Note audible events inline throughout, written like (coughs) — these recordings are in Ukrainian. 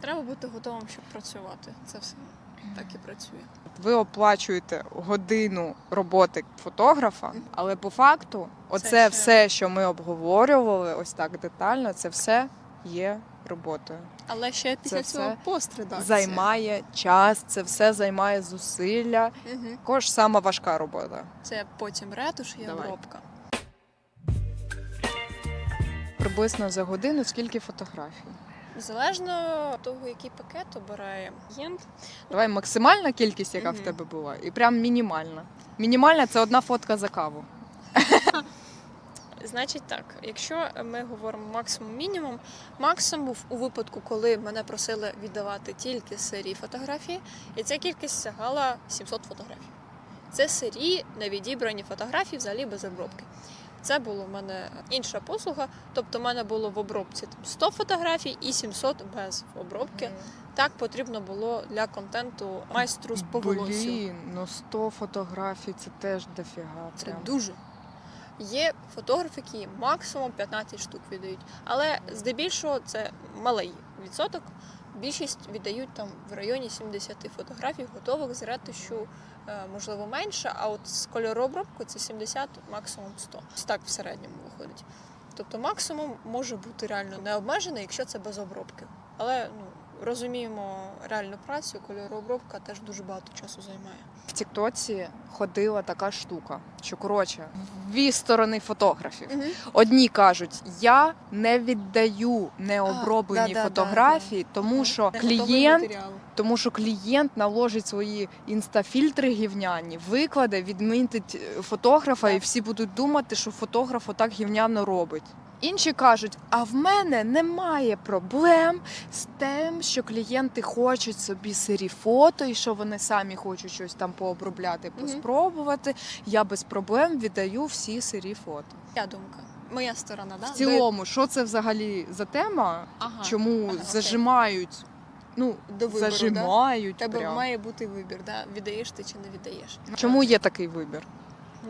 Треба бути готовим, щоб працювати. Це все так і працює. Ви оплачуєте годину роботи фотографа, але по факту, оце ще- все, що ми обговорювали, ось так детально, це все є роботою. Але ще після все цього постредакція. Займає час, це все займає зусилля. Угу. Також сама важка робота. Це потім ретуш і Давай. обробка. Приблизно за годину скільки фотографій? Залежно від того, який пакет обирає клієнт. Давай максимальна кількість, яка в тебе була, і прям мінімальна. Мінімальна це одна фотка за каву. (laughs) Значить так, якщо ми говоримо максимум мінімум, максимум був у випадку, коли мене просили віддавати тільки серії фотографій, і ця кількість сягала 700 фотографій. Це серії на відібрані фотографії взагалі без обробки. Це була в мене інша послуга, тобто в мене було в обробці там, 100 фотографій і 700 без обробки. Так потрібно було для контенту майстру з по волосю. Блін, ну 100 фотографій це теж дофіга. Це прям. дуже. Є фотографи, які максимум 15 штук віддають, але здебільшого це малий відсоток. Більшість віддають там в районі 70 фотографій, готових з ретушю, можливо, менше, а от з кольорообробкою це 70, максимум 100. Ось так в середньому виходить. Тобто максимум може бути реально необмежений, якщо це без обробки. Але ну, розуміємо реальну працю, кольорообробка теж дуже багато часу займає. В Тіктоці ходила така штука, що коротше, дві сторони фотографів. Одні кажуть, я не віддаю необроблені да-да-да-да. фотографії, тому що клієнт, тому що клієнт наложить свої інстафільтри гівняні, викладе, відмітить е, фотографа, і всі будуть думати, що фотограф отак гівняно робить. Інші кажуть, а в мене немає проблем з тим, що клієнти хочуть собі сирі фото, і що вони самі хочуть щось там пообробляти, поспробувати. Я без проблем віддаю всі сирі фото. Моя думка. Моя сторона, да? В цілому, що це взагалі за тема? Ага. Чому Ага, зажимають? Ну, До вибору, зажимають. да? Тебе прям. має бути вибір, да? віддаєш ти чи не віддаєш. Чому є такий вибір?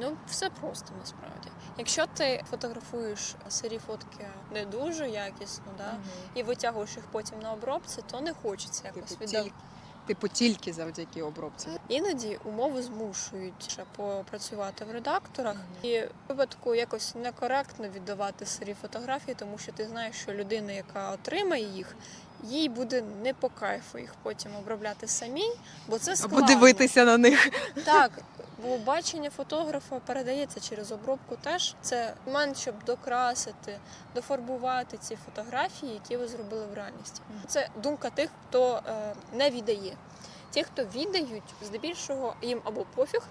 Ну, все просто насправді. Якщо ти фотографуєш сирі фотки не дуже якісно, да? і витягуєш їх потім на обробці, то не хочеться якось Типу, віддав. типу, тільки завдяки обробці. Іноді умови змушують ще попрацювати в редакторах, і в випадку якось некоректно віддавати сирі фотографії, тому що ти знаєш, що людина, яка отримає їх, їй буде не по кайфу їх потім обробляти самій, бо це складно. Або дивитися на них. Так, бо бачення фотографа передається через обробку теж. Це момент, щоб докрасити, дофарбувати ці фотографії, які ви зробили в реальності. Це думка тих, хто е, не віддає. Ті, хто віддають, здебільшого їм або пофіг.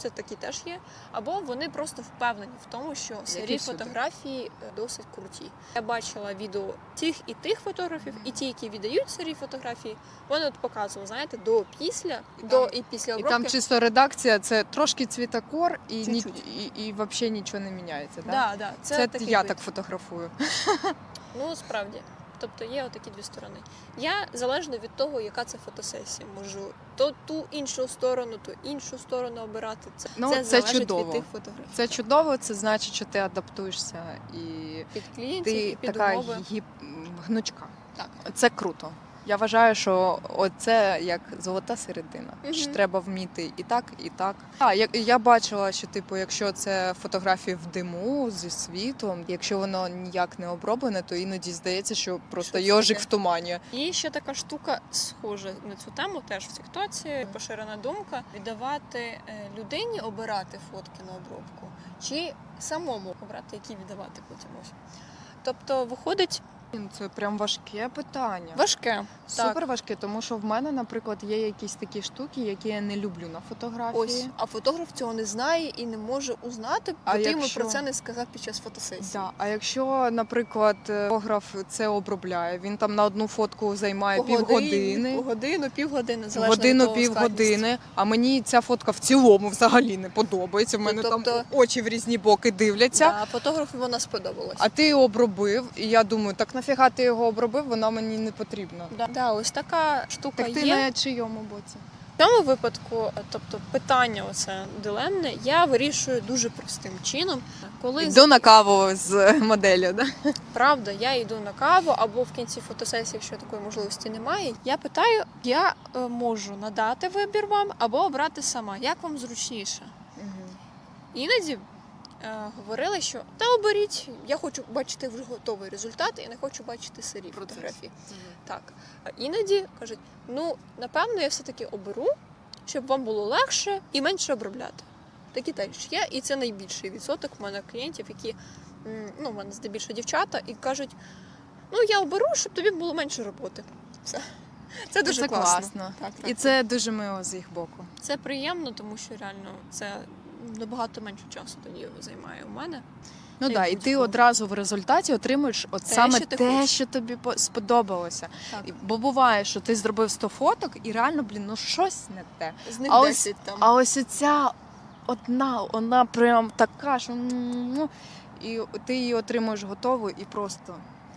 Це такі теж є, або вони просто впевнені в тому, що сирі фотографії е, досить круті. Я бачила відео тих і тих фотографів, і ті, які віддають сирі фотографії, вони от показували, знаєте, до після, І до там- і після І там чисто редакція, це трошки цвітокор і, ні, і, і взагалі нічого не міняється. Да? Да, да, це, Це, я вид. так фотографую. Ну справді. Тобто є отакі дві сторони. Я залежно від того, яка це фотосесія, можу то ту іншу сторону, то іншу сторону обирати. Це, Ну, це, це залежить чудово. від тих фотографій. Це чудово, це значить, що ти адаптуєшся і Під клієнтів ти і під така умови. гіп... гнучка. Так. Це круто. Я вважаю, що оце як золота середина. Мгм. Що треба вміти і так, і так. А я, я бачила, що типу, якщо це фотографії в диму зі світлом, якщо воно ніяк не оброблене, то іноді здається, що просто Що йожик в тумані. І ще така штука схожа на цю тему, теж в Тіктоці поширена думка віддавати е, людині обирати фотки на обробку, чи самому обрати, які віддавати потім ось. Тобто виходить Це прям важке питання. важке. Супер важке, тому що в мене, наприклад, є якісь такі штуки, які я не люблю на фотографії. Ось, а фотограф цього не знає і не може узнати, бо А ти йому про це не сказав під час фотосесії. Да. А якщо, наприклад, фотограф це обробляє, він там на одну фотку займає півгодини, Півгодину, півгодини, залежно годину, півгодини, а мені ця фотка в цілому взагалі не подобається. В мене тобто- там очі в різні боки дивляться. Да, фотографу вона сподобалась. А ти обробив, і я думаю, так нафіга ти його обробив, вона мені не потрібна. Да, да, ось така штука Так ти є. на чийому боці? В цьому випадку, тобто питання оце дилемне, я вирішую дуже простим чином. Коли Йду на каву з моделлю, да? правда, я йду на каву або в кінці фотосесії, якщо такої можливості немає. Я питаю, я е, можу надати вибір вам або обрати сама, як вам зручніше. Іноді е, говорили, що та оберіть, я хочу бачити вже готовий результат і не хочу бачити сирі Процес. фотографії. Так. А іноді кажуть, ну напевно, я все-таки оберу, щоб вам було легше і менше обробляти. Такі теж є, і це найбільший відсоток в мене клієнтів, які ну, в мене здебільшого дівчата, і кажуть: ну я оберу, щоб тобі було менше роботи. Все. Це дуже це класно. класно. Так, так, І це дуже мило з їх боку. це приємно, тому що реально це набагато менше часу тоді займає у мене. Ну так, і ти одразу в результаті отримуєш от Те, саме що ти те, хочеш. що тобі сподобалося. Так. Бо буває, що ти зробив 100 фоток і реально, блін, ну щось не те. З них А ось- там. А ось ця одна, вона прям така, що ну, і ти її отримуєш готову і просто.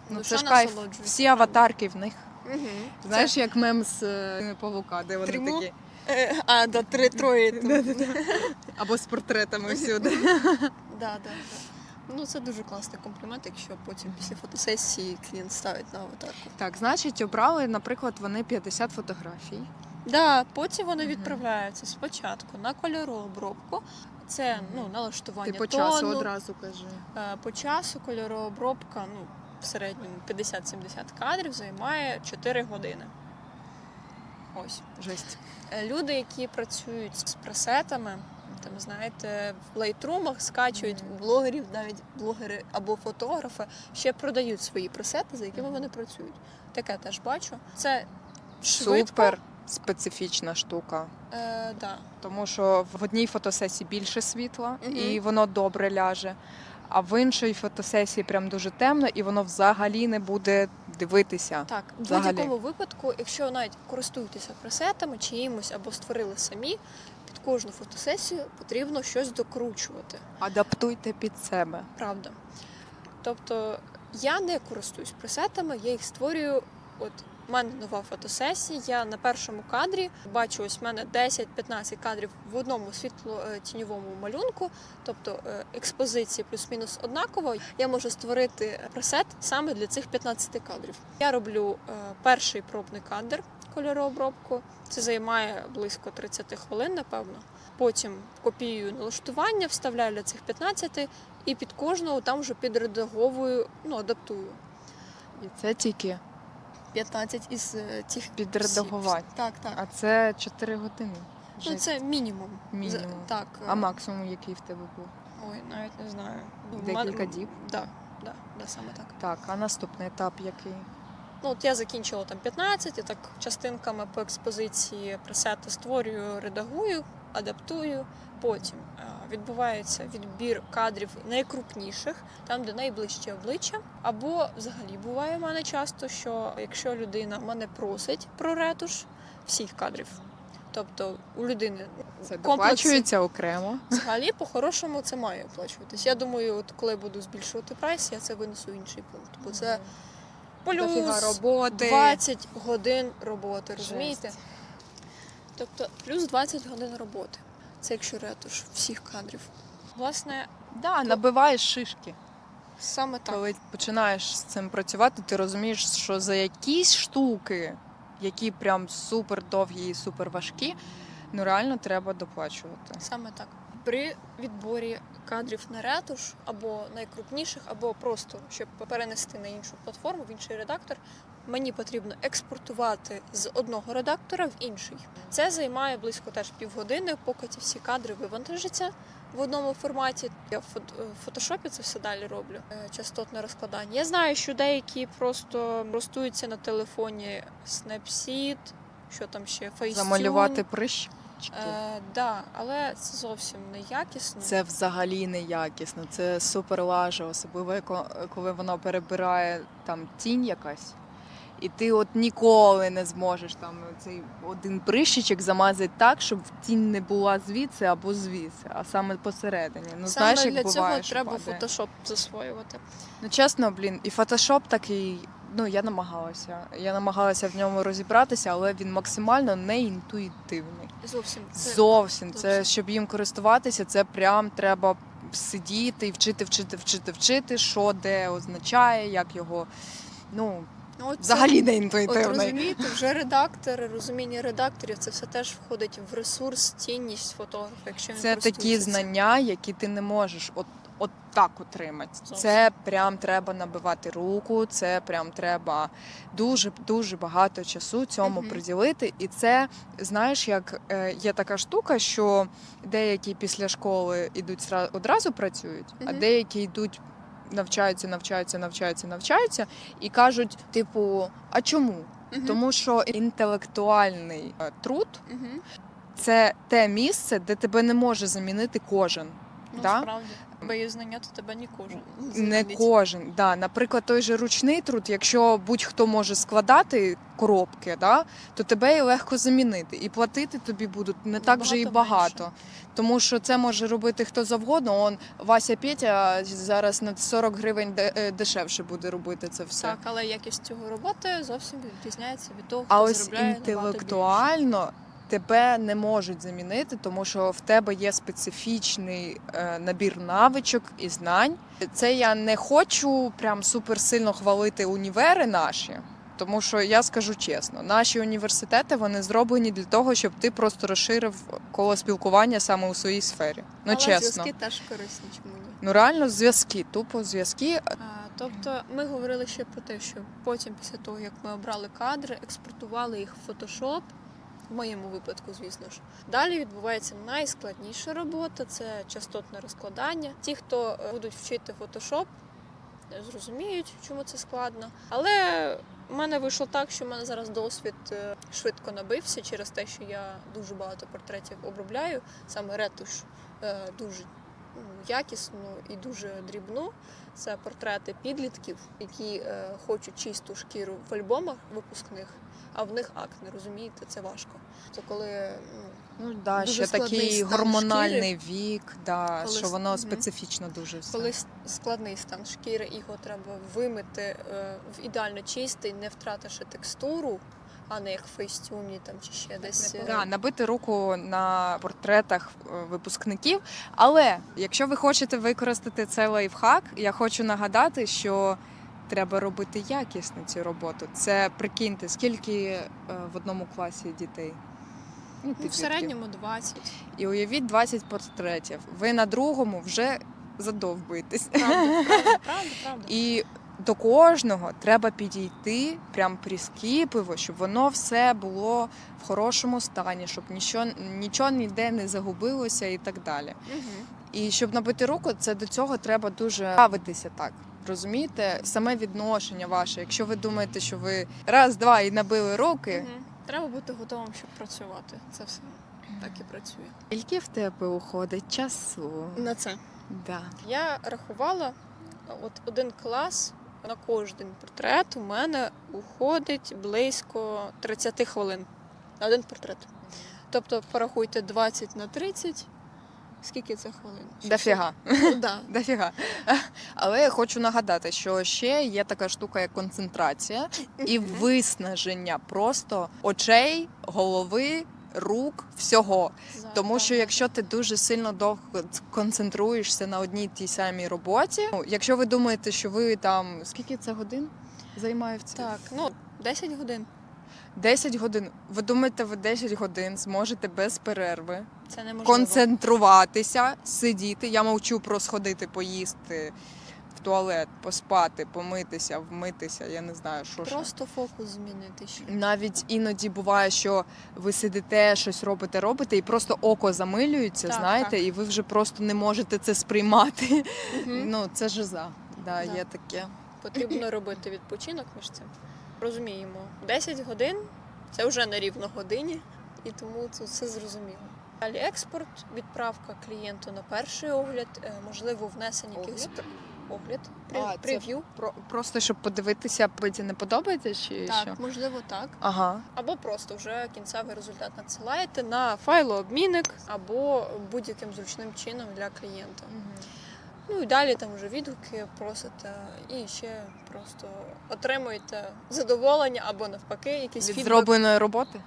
Ну, Душа це ж кайф. Всі аватарки в них. Мгм. Знаєш, як мем з е, павука, де вони Тріму? такі. Е, А, да, три троє. там. Або з портретами всюди. Да, да, да. Ну, це дуже класний комплімент, якщо потім після фотосесії клієнт ставить на аватарку. Так, значить, обрали, наприклад, вони 50 фотографій. Да, потім вони відправляються спочатку на кольорообробку. Це Мгм. ну, налаштування Ти по тону. часу одразу кажи. Е, По часу кольорообробка ну, в середньому 50-70 кадрів займає 4 години. Ось. Жесть. Е, Люди, які працюють з пресетами, там знаєте, в лайтрумах скачують блогерів, навіть блогери або фотографи ще продають свої пресети, за якими вони працюють. Таке теж бачу. Це швидко. Супер специфічна штука. Е, да. Тому що в одній фотосесії більше світла, Мгм. і воно добре ляже. А в іншій фотосесії прям дуже темно, і воно взагалі не буде дивитися. Так, в Взагалі. будь-якому випадку, якщо навіть користуєтеся пресетами чиїмось або створили самі, під кожну фотосесію потрібно щось докручувати. Адаптуйте під себе. Правда. Тобто я не користуюсь пресетами, я їх створюю. От у мене нова фотосесія. На першому кадрі бачу, ось в мене 10-15 кадрів в одному світло-тіньовому малюнку, тобто е, експозиції плюс-мінус однаково. Я можу створити пресет саме для цих 15 кадрів. Я роблю е, перший пробний кадр кольорообробку. Це займає близько 30 хвилин, напевно. Потім копіюю налаштування, вставляю для цих 15 і під кожного там вже підредаговую, ну, адаптую. І це тільки 15 із е, цих підредагувати. всіх. Так, так. А це 4 години. Ну, це мінімум. Мінімум. За- Так. е, А максимум, який в тебе був? Ой, навіть не знаю. Ну, в Декілька діб? Да, да, да, саме так. Так, а наступний етап який? Ну, от я закінчила там 15, і так частинками по експозиції пресети створюю, редагую, адаптую. Потім е, відбувається відбір кадрів найкрупніших, там, де найближче обличчя. Або взагалі буває в мене часто, що якщо людина мене просить про ретуш всіх кадрів. Тобто у людини Це доплачується окремо. Взагалі, по-хорошому, це має оплачуватись. Я думаю, от коли буду збільшувати прайс, я це винесу в інший пункт. Бо це плюс роботи. 20 годин роботи, розумієте? Жесть. Тобто плюс 20 годин роботи. Це якщо ретуш всіх кадрів. Власне, Да, набиваєш шишки. саме так. Коли починаєш з цим працювати, ти розумієш, що за якісь штуки, які прям супер довгі і супер важкі, ну реально треба доплачувати. Саме так. При відборі кадрів на ретуш або найкрупніших, або просто щоб перенести на іншу платформу, в інший редактор, мені потрібно експортувати з одного редактора в інший. Це займає близько теж півгодини, поки ці всі кадри вивантажаться в одному форматі. Я в фот- фотошопі це все далі роблю. е, Частотне розкладання. Я знаю, що деякі просто користуються на телефоні Snapseed, що там ще Facetune. Замалювати прищ. Е, да, але це зовсім не якісно. Це взагалі не якісно, це супер лаже, особливо коли воно перебирає там тінь якась. І ти от ніколи не зможеш там цей один прищичок замазати так, щоб тінь не була звідси або звідси, а саме посередині. Ну Саме знаєш, як для буває, цього що треба падає. фотошоп засвоювати. Ну чесно, блін, і фотошоп такий ну я намагалася. Я намагалася в ньому розібратися, але він максимально неінтуїтивний. Зовсім це Зовсім це щоб їм користуватися, це прям треба сидіти і вчити, вчити, вчити, вчити, що де означає, як його. Ну, Ну, от це- взагалі не От розумієте, вже редактори, розуміння редакторів, це все теж входить в ресурс, цінність фотографа, якщо він Це такі знання, які ти не можеш от, от так отримати. Це прям треба набивати руку, це прям треба дуже дуже багато часу цьому Мгм. приділити. І це знаєш, як е, є така штука, що деякі після школи йдуть одразу працюють, а деякі йдуть. Навчаються, навчаються, навчаються, навчаються і кажуть, типу, а чому? Мгм. Тому що інтелектуальний е, труд Мгм. це те місце, де тебе не може замінити кожен. Ну, да? Справді. Бо знання то тебе не кожен. Не кожен. Да. Наприклад, той же ручний труд, якщо будь-хто може складати коробки, да, то тебе і легко замінити. І платити тобі будуть не так вже і багато. Тому що це може робити хто завгодно. Он Вася Петя зараз на 40 гривень е, дешевше буде робити це все. Так, але якість цього роботи зовсім відрізняється від того, А хто ось заробляє набагато інтелектуально тебе не можуть замінити, тому що в тебе є специфічний е, набір навичок і знань. Це я не хочу прям суперсильно хвалити універи наші. Тому що я скажу чесно, наші університети вони зроблені для того, щоб ти просто розширив коло спілкування саме у своїй сфері. Ну Але чесно, зв'язки теж корисні, чому ні? ну реально зв'язки, тупо зв'язки. Тобто ми говорили ще про те, що потім, після того, як ми обрали кадри, експортували їх в Photoshop, моєму випадку, звісно ж. Далі відбувається найскладніша робота це частотне розкладання. Ті, хто е, будуть вчити Photoshop, е, зрозуміють, чому це складно. Але в мене вийшло так, що в мене зараз досвід е, швидко набився через те, що я дуже багато портретів обробляю, саме ретуш дуже ну, якісну і дуже дрібну. Це портрети підлітків, які е, хочуть чисту шкіру в альбомах випускних, а в них акне, розумієте, це важко. Це коли ну, Ну да, Дуже ще такий стан гормональний вік, да, Коли що воно мгм. специфічно дуже все. коли складний стан шкіри, його треба вимити е, в ідеально чистий, не втративши текстуру, а не як в фейстюмі там чи ще десь. е, Да, набити руку на портретах е, випускників. Але якщо ви хочете використати цей лайфхак, я хочу нагадати, що треба робити якісно цю роботу. Це прикиньте, скільки е, в одному класі дітей. Ну, Ну, в підлітків. середньому 20. І уявіть 20 портретів. Ви на другому вже задовбуєтесь. Правда, правда, правда, правда. І до кожного треба підійти прям прискіпливо, щоб воно все було в хорошому стані, щоб нічого, нічого ніде не загубилося і так далі. Мгм. І щоб набити руку, це до цього треба дуже ставитися так. Розумієте, саме відношення ваше. Якщо ви думаєте, що ви раз, два і набили руки, Мгм. Треба бути готовим, щоб працювати. Це все так і працює. скільки в тебе уходить часу? На це. Да. Я рахувала, от один клас на кожен портрет у мене уходить близько 30 хвилин на один портрет. Тобто порахуйте 20 на 30. Скільки це хвилин? Дофіга. Ну, да. (laughs) Дофіга. Але я хочу нагадати, що ще є така штука, як концентрація і виснаження просто очей, голови, рук, всього. Тому що якщо ти дуже сильно довго концентруєшся на одній тій самій роботі, ну, якщо ви думаєте, що ви там скільки це годин займає в цій? Так, ну 10 годин. 10 годин. Ви думаєте, ви 10 годин зможете без перерви Це неможливо. концентруватися, сидіти. Я мовчу про сходити, поїсти в туалет, поспати, помитися, вмитися. Я не знаю, що ще. Просто фокус змінити ще. Навіть іноді буває, що ви сидите, щось робите, робите, і просто око замилюється, Так, знаєте, і ви вже просто не можете це сприймати. Мгм. Ну, це жиза. Да, Да. є таке. Потрібно робити відпочинок між цим. Розуміємо, 10 годин це вже на рівно годині, і тому це все зрозуміло. Далі експорт, відправка клієнту на перший огляд, е, можливо, внесення якихось Огляд? огляд, А, прев'ю. Про, просто щоб подивитися, це не подобається чи Так, що? можливо, так. Ага. Або просто вже кінцевий результат надсилаєте на файлообмінник або будь-яким зручним чином для клієнта. Ну і далі там вже відгуки просите, і ще просто отримуєте задоволення або навпаки, якісь Від фідбек зробленої роботи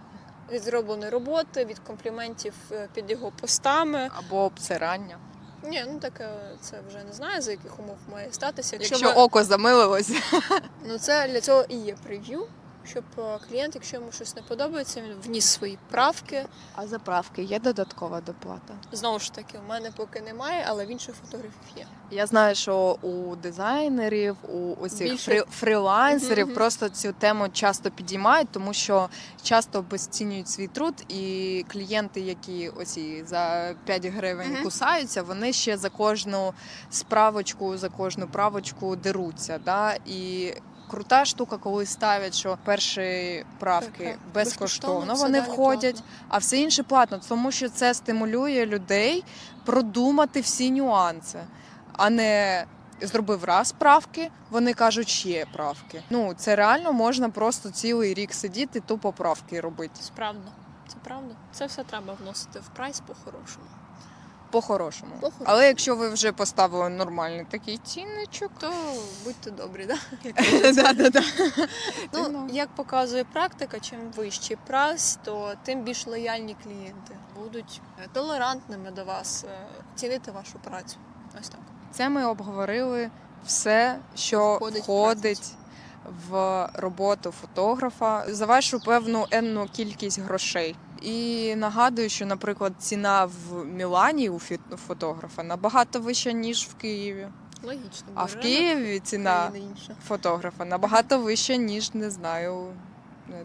від зробленої роботи, від компліментів е, під його постами. або обсирання. Ні, ну таке це вже не знаю, за яких умов має статися. Якщо, Якщо ви- око замилилось. ну це для цього і є прев'ю, щоб е, клієнт, якщо йому щось не подобається, він вніс свої правки. А заправки є додаткова доплата? Знову ж таки, в мене поки немає, але в інших фотографів є. Я знаю, що у дизайнерів, у усіх Більше- фрі- фрілансерів Мгм. просто цю тему часто підіймають, тому що часто обесцінюють свій труд, і клієнти, які оці за 5 гривень Мгм. кусаються, вони ще за кожну справочку, за кожну правочку деруться. Да? І крута штука, коли ставлять, що перші правки Так, так. безкоштовно вони входять платно. а все інше платно, тому що це стимулює людей продумати всі нюанси, а не зробив раз правки, вони кажуть ще правки. Ну це реально можна просто цілий рік сидіти, тупо правки робити. Це. Це правда. Це все треба вносити в прайс по-хорошому. По-хорошому. По-хорошому. Але якщо ви вже поставили нормальний такий цінничок, То будьте добрі, да? (laughs) Да-да-да. Ну, як показує практика, чим вищий прайс, то тим більш лояльні клієнти будуть е, толерантними до вас, е, цінити вашу працю. Ось так. Це ми обговорили все, що Входить входить, в роботу фотографа за вашу певну енну кількість грошей. І нагадую, що, наприклад, ціна в Мілані у фотографа набагато вища, ніж в Києві. Логічно. А в Києві ціна фотографа набагато вища, ніж не знаю,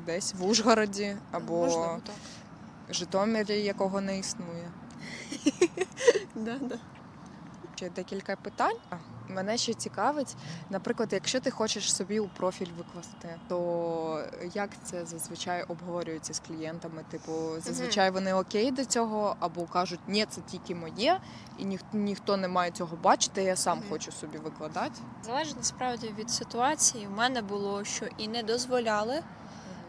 десь в Ужгороді або Можливо. Житомирі, якого не існує. (laughs) Да, да. Ще декілька питань. Мене ще цікавить, наприклад, якщо ти хочеш собі у профіль викласти, то як це зазвичай обговорюється з клієнтами? Типу, зазвичай вони окей до цього, або кажуть, ні, це тільки моє, і ніх, ніхто не має цього бачити, я сам хочу собі викладати. Залежить насправді від ситуації. У мене було, що і не дозволяли.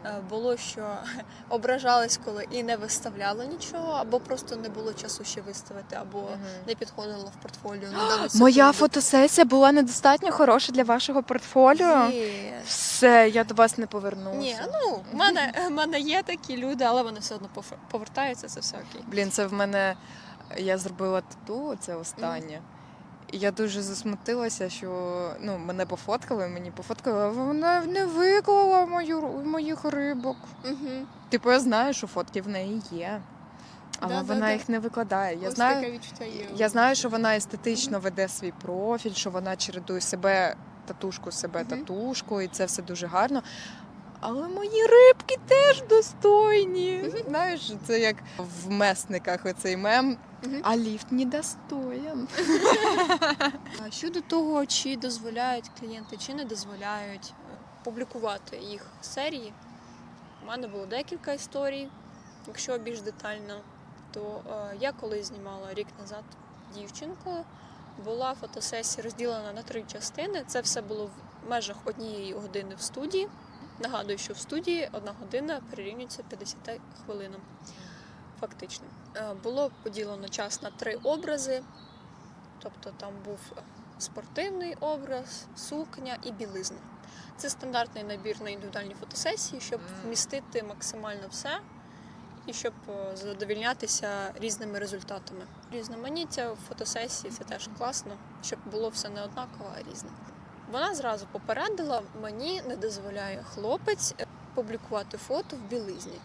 Е, Було, що (laughs) ображались, коли і не виставляли нічого, або просто не було часу ще виставити, або Мгм. не підходило в портфоліо. на Моя секунду. фотосесія була недостатньо хороша для вашого портфоліо. Є. Все, я до вас не повернуся. Ні, ну в мене, (laughs) в мене є такі люди, але вони все одно повертаються, це все окей. Блін, це в мене я зробила тату, це останнє. Я дуже засмутилася, що ну, мене пофоткали, мені пофоткали, а вона не виклала мою, моїх рибок. Угу. Типу, я знаю, що фотки в неї є, але Да, да, вона да. їх не викладає. Я Ось знаю, таке є. я знаю, що вона естетично веде свій профіль, що вона чередує себе татушку, себе Мгм. татушку, і це все дуже гарно. Але мої рибки теж достойні. Знаєш, це як в месниках оцей мем. Мгм. А ліфт не достоин. (laughs) А Щодо того, чи дозволяють клієнти, чи не дозволяють е, публікувати їх серії, у мене було декілька історій. Якщо більш детально, то е, я коли знімала рік назад дівчинку, була фотосесія розділена на три частини. Це все було в межах однієї години в студії. Нагадую, що в студії одна година перерівнюється 50 хвилинам. Фактично. Е, Було поділено час на три образи. Тобто там був спортивний образ, сукня і білизна. Це стандартний набір на індивідуальні фотосесії, щоб вмістити максимально все і щоб е, задовільнятися різними результатами. Різноманіття в фотосесії це теж класно, щоб було все не однаково, а різне. Вона зразу попередила, мені не дозволяє хлопець е, публікувати фото в білизні.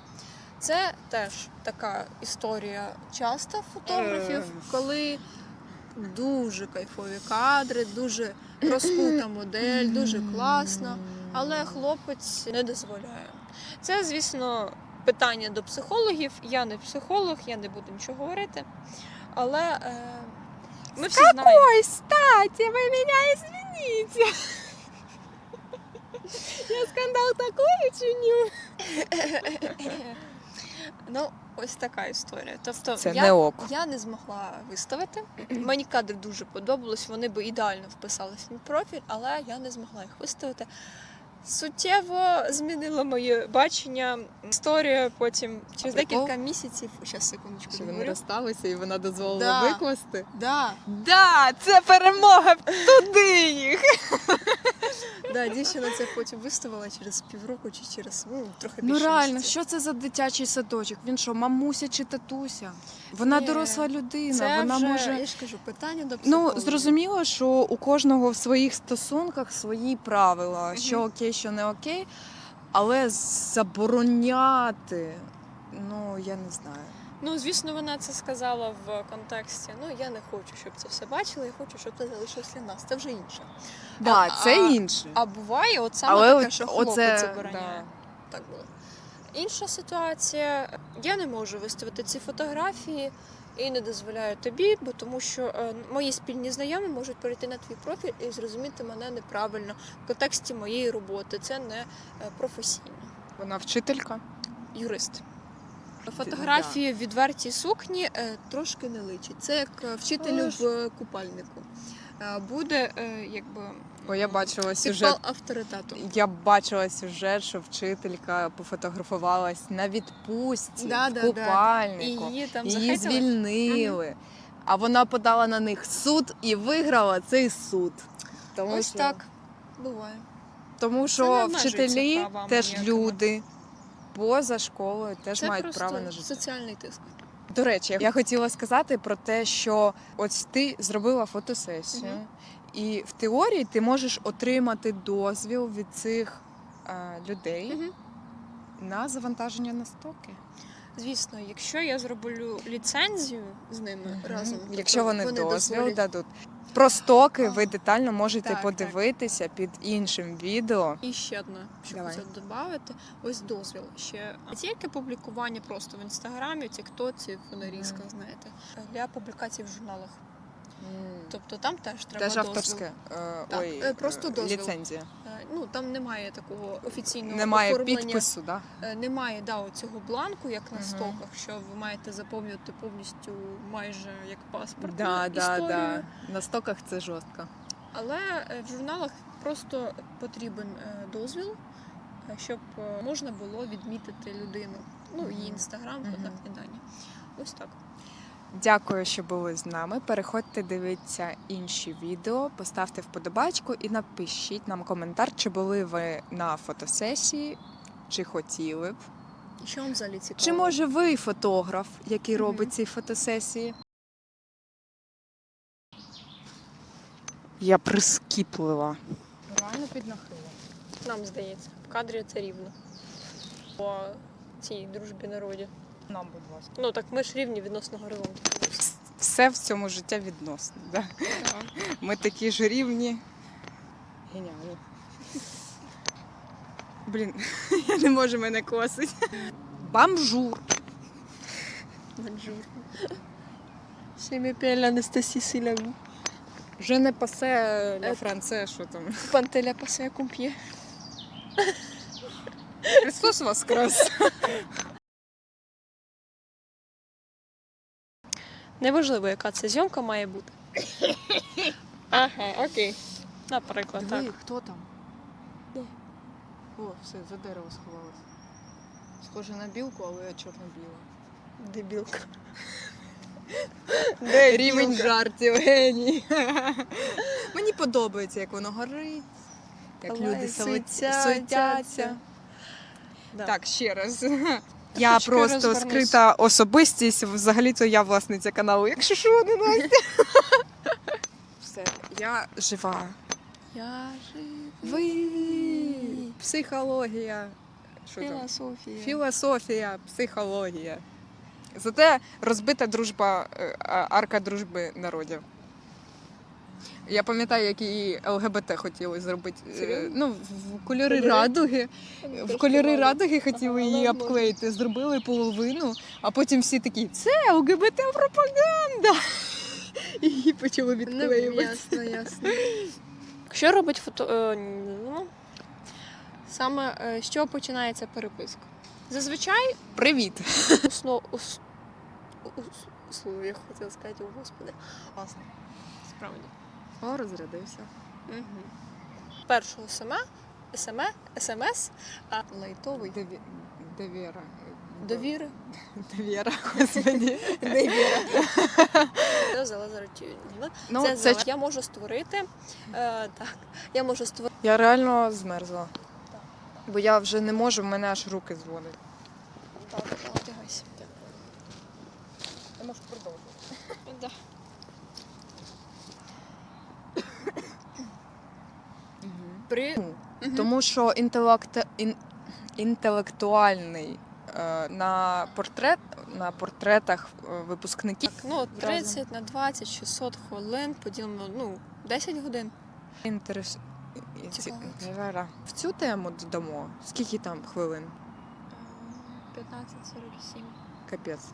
Це теж така історія часто фотографів, Е. коли дуже кайфові кадри, дуже розкута модель, дуже класно, але хлопець не дозволяє. Це, звісно, питання до психологів. Я не психолог, я не буду нічого говорити. Але е, ми всі знаємо. Ой, статі, ви мене извините. Я скандал такой чиню. (laughs) Ну, ось така історія. Тобто Це я, не ок. я не змогла виставити. Мені кадри дуже подобались, вони би ідеально вписались в мій профіль, але я не змогла їх виставити суттєво змінила моє бачення. Історія потім через декілька місяців. Щас, секундочку, Що вони розсталися і вона дозволила Да. викласти. Да, Да, це перемога туди їх. (laughs) да, дівчина це потім виставила через півроку чи через ну, трохи Ну реально, місяців. що це за дитячий садочок? Він що, мамуся чи татуся? Вона Ні, доросла людина, Це вона вже, може. я ж кажу, питання до Ну, зрозуміло, що у кожного в своїх стосунках свої правила, що окей, що не окей, але забороняти, ну я не знаю. Ну, звісно, вона це сказала в контексті. Ну, я не хочу, щоб це все бачили, я хочу, щоб це залишилось для нас. Це вже інше. Да, А- це а- інше. А буває, от саме але таке, от- що хлопець оце, забороняє. Так було. Інша ситуація. Я не можу виставити ці фотографії і не дозволяю тобі, бо тому що е, мої спільні знайомі можуть перейти на твій профіль і зрозуміти мене неправильно в контексті моєї роботи. Це не е, професійно. Вона вчителька. Юрист. Фотографії в відвертій сукні е, трошки не личить. Це як вчителю в купальнику. Буде якби Бо я бачила підпал сюжет. авторитету. Я бачила сюжет, що вчителька пофотографувалась на відпустці Да, в да, да. І її там Її звільнили. А вона подала на них суд і виграла цей суд. Тому Ось що, так буває. Тому що вчителі теж ніякими. люди. Поза школою теж Це мають право на життя. соціальний тиск. До речі, я хотіла сказати про те, що ось ти зробила фотосесію, Мгм. І в теорії ти можеш отримати дозвіл від цих е, людей Мгм. на завантаження на стоки. Звісно, якщо я зроблю ліцензію з ними Мгм. разом, Якщо тобто вони, дозвіл дозволять- дадуть. Про стоки ви детально можете так, так. подивитися під іншим відео. І ще одне, щоб Давай. це додати. Ось дозвіл. Ще не тільки публікування просто в інстаграмі, тіктоці, в нарізках, знаєте, для публікацій в журналах. Тобто там теж треба Теж дозвіл. авторське. е, Так, Ой, е, просто е, дозвіл. ліцензія. Е, Ну там немає такого офіційного Немає оформлення. підпису, да? Е, Немає да, цього бланку, як на Мгм. стоках, що ви маєте заповнювати повністю майже як паспорт. Да, да, да. На стоках це жорстко. Але е, в журналах просто потрібен е, дозвіл, е, щоб е, можна було відмітити людину. Ну, її Мгм. інстаграм, Мгм. контактні дані. Ось так. Дякую, що були з нами. Переходьте дивитися інші відео, поставте вподобачку і напишіть нам коментар, чи були ви на фотосесії, чи хотіли б. І що вам взагалі цікаво? Чи може ви фотограф, який робить ці фотосесії? Я прискіплива. Реально піднахила. Нам здається, в кадрі це рівно. По цій дружбі народі. Нам, будь ласка. Ну так ми ж рівні відносно горизонту. Все в цьому життя відносно. Да? Ми такі ж рівні. Геніально. Блін, (laughs) я не можу мене косить. Бамжур. Бонжур. Сім'я Анастасі Силяві. Вже не пасе ля Е. франце, що там. Пантеля пасе кумп'є. Христос воскрес. Неважливо, яка це зйомка має бути. (coughs) Ага, окей. Наприклад, так. Диви, хто там? Де? О, все, за дерево сховалась. Схоже на білку, але чорно-біла. Дебілка. Рівень жартів, геній. (laughs) Мені подобається, як воно горить, як люди суетяться. Так, ще раз. Я просто розвернусь. скрита особистість. Взагалі-то я власниця каналу. Якщо що, не Настя. (laughs) Все, я жива. Я живий. Ви психологія. Що там? Філософія. Філософія, психологія. Зате розбита дружба, е, а- арка дружби народів. Я пам'ятаю, як її ЛГБТ хотіли зробити. Е, Серйозно? Ну, в кольори Кольори? радуги. В кольори радуги хотіли Ага, її обклеїти. Зробили половину, а потім всі такі, це ЛГБТ пропаганда. (laughs) І її почали Ну, відклеювати. ясно, ясно. (laughs) Що робить фото. е, ну, саме е, з чого починається переписка? Зазвичай Привіт. (laughs) усно. Ус, ус, слово, я хотіла сказати, о господи. Класно. Справді. О, розрядився. Угу. Першого саме СМС, СМС а лайтовий Дові- Довіра. довіри. (laughs) Довіра, господи. Довіра. (laughs) Ну, це, це я можу створити. Е, так, я можу створити. Я реально змерзла. Бо я вже не можу, в мене аж руки зводять. Так, одягайся. Я можу продовжувати. Да. При... Тому що інтелект... ін... інтелектуальний е, на портрет на портретах е, випускників Так, ну, 30 на 20, 600 хвилин поділено, ну, 10 годин. інтерес... В цю тему додамо. Скільки там хвилин? 15-47. Капець.